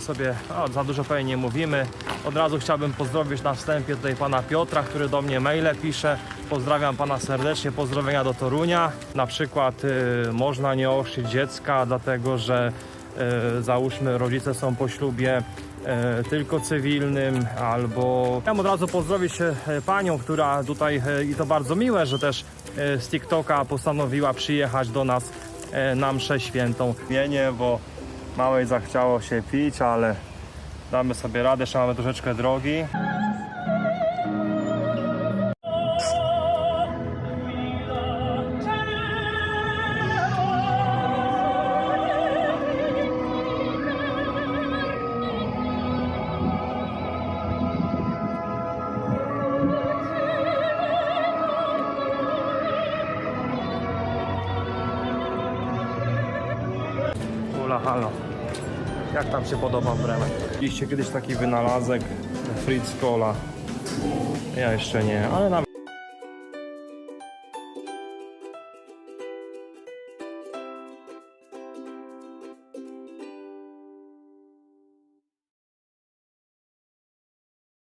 sobie, o, za dużo pewnie nie mówimy. Od razu chciałbym pozdrowić na wstępie tutaj pana Piotra, który do mnie maile pisze. Pozdrawiam pana serdecznie, pozdrowienia do Torunia. Na przykład y, można nie ochrzcić dziecka, dlatego że y, załóżmy rodzice są po ślubie e, tylko cywilnym, albo chciałem od razu pozdrowić e, panią, która tutaj e, i to bardzo miłe, że też e, z TikToka postanowiła przyjechać do nas e, na mszę świętą. Mienie, bo małej zachciało się pić, ale damy sobie radę, jeszcze mamy troszeczkę drogi. Ula halo. Jak tam się podoba Bremen? Widzieliście kiedyś taki wynalazek Fritz Cola? Ja jeszcze nie, ale nawet